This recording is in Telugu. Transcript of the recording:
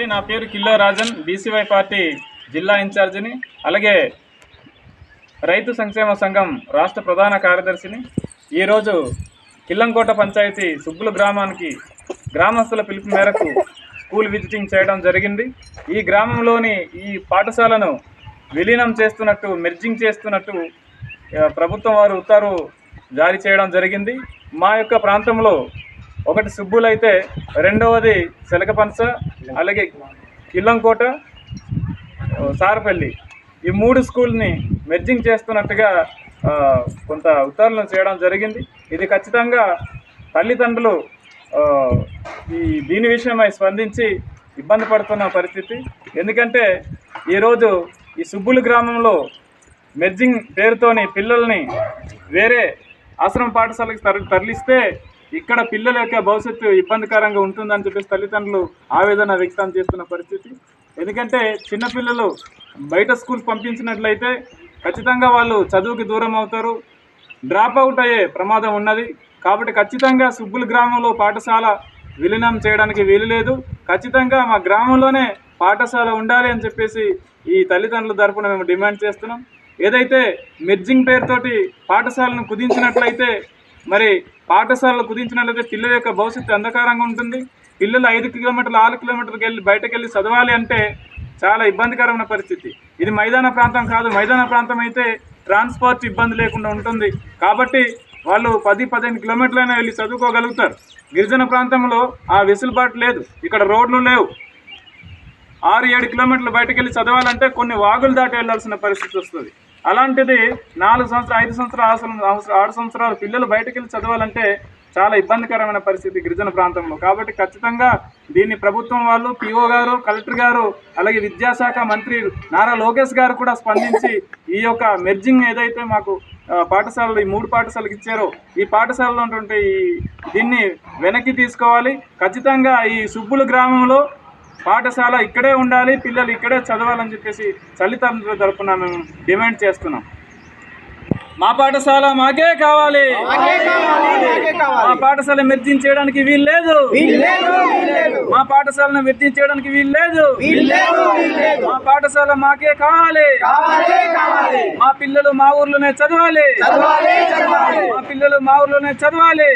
అండి నా పేరు కిల్లో రాజన్ బీసీవై పార్టీ జిల్లా ఇన్ఛార్జిని అలాగే రైతు సంక్షేమ సంఘం రాష్ట్ర ప్రధాన కార్యదర్శిని. ఈరోజు కిల్లంకోట పంచాయతీ సుబ్బుల గ్రామానికి గ్రామస్తుల పిలుపు మేరకు స్కూల్ విజిటింగ్ చేయడం జరిగింది. ఈ గ్రామంలోని ఈ పాఠశాలను విలీనం చేస్తున్నట్టు మెర్జింగ్ చేస్తున్నట్టు ప్రభుత్వం వారు ఉత్తర్వు జారీ చేయడం జరిగింది. మా యొక్క ప్రాంతంలో ఒకటి సుబ్బులైతే రెండవది శలకపంచ అలాగే కిల్లంకోట సారపల్లి ఈ మూడు స్కూల్ని మెర్జింగ్ చేస్తున్నట్టుగా కొంత ఉత్తర్వులను చేయడం జరిగింది. ఇది ఖచ్చితంగా తల్లిదండ్రులు ఈ దీని విషయమై స్పందించి ఇబ్బంది పడుతున్న పరిస్థితి. ఎందుకంటే ఈరోజు ఈ సుబ్బులు గ్రామంలో మెర్జింగ్ పేరుతోని పిల్లల్ని వేరే ఆశ్రమ పాఠశాలకు తర తరలిస్తే ఇక్కడ పిల్లల యొక్క భవిష్యత్తు ఇబ్బందికరంగా ఉంటుందని చెప్పేసి తల్లిదండ్రులు ఆవేదన వ్యక్తం చేస్తున్న పరిస్థితి. ఎందుకంటే చిన్నపిల్లలు బయట స్కూల్ పంపించినట్లయితే ఖచ్చితంగా వాళ్ళు చదువుకి దూరం అవుతారు. డ్రాప్ అవుట్ అయ్యే ప్రమాదం ఉన్నది. కాబట్టి ఖచ్చితంగా సుబ్బుల గ్రామంలో పాఠశాల విలీనం చేయడానికి వీలు లేదు. ఖచ్చితంగా మా గ్రామంలోనే పాఠశాల ఉండాలి అని చెప్పేసి ఈ తల్లిదండ్రుల తరఫున మేము డిమాండ్ చేస్తున్నాం. ఏదైతే మెర్జింగ్ పేరుతోటి పాఠశాలను కుదించినట్లయితే మరి పాఠశాలలు కుదించినట్లయితే పిల్లల యొక్క భవిష్యత్తు అంధకారంగా ఉంటుంది. పిల్లలు ఐదు కిలోమీటర్లు ఆరు కిలోమీటర్కి వెళ్ళి బయటకు వెళ్ళి చదవాలి అంటే చాలా ఇబ్బందికరమైన పరిస్థితి. ఇది మైదాన ప్రాంతం కాదు. మైదాన ప్రాంతం అయితే ట్రాన్స్పోర్ట్ ఇబ్బంది లేకుండా ఉంటుంది. కాబట్టి వాళ్ళు పది పదిహేను కిలోమీటర్లైనా వెళ్ళి చదువుకోగలుగుతారు. గిరిజన ప్రాంతంలో ఆ వెసులుబాటు లేదు. ఇక్కడ రోడ్లు లేవు. ఆరు ఏడు కిలోమీటర్లు బయటకు వెళ్ళి చదవాలంటే కొన్ని వాగులు దాటి వెళ్ళాల్సిన పరిస్థితి వస్తుంది. అలాంటిది నాలుగు సంవత్సరాలు ఐదు సంవత్సరాలు ఆరు సంవత్సరాలు ఆరు సంవత్సరాలు పిల్లలు బయటకు వెళ్ళి చదవాలంటే చాలా ఇబ్బందికరమైన పరిస్థితి గిరిజన ప్రాంతంలో. కాబట్టి ఖచ్చితంగా దీన్ని ప్రభుత్వం వాళ్ళు పిఓ గారు కలెక్టర్ గారు అలాగే విద్యాశాఖ మంత్రి నారా లోకేష్ గారు కూడా స్పందించి ఈ యొక్క మెర్జింగ్ ఏదైతే మాకు పాఠశాలలు ఈ మూడు పాఠశాలకు ఇచ్చారో ఈ పాఠశాలలో ఉన్నటువంటి ఈ దీన్ని వెనక్కి తీసుకోవాలి. ఖచ్చితంగా ఈ సుబ్బుల గ్రామంలో పాఠశాల ఇక్కడే ఉండాలి పిల్లలు ఇక్కడే చదవాలని చెప్పేసి తల్లిదండ్రుల తరపున మేము డిమాండ్ చేస్తున్నాం. మా పాఠశాల మాకే కావాలి. మా పాఠశాల మెర్జింగ్ చేయడానికి వీలు లేదు. మా పాఠశాలను మెర్జింగ్ చేయడానికి వీలు లేదు. మా పాఠశాల మాకే కావాలి. మా పిల్లలు మా ఊర్లోనే చదవాలి. మా పిల్లలు మా ఊర్లోనే చదవాలి.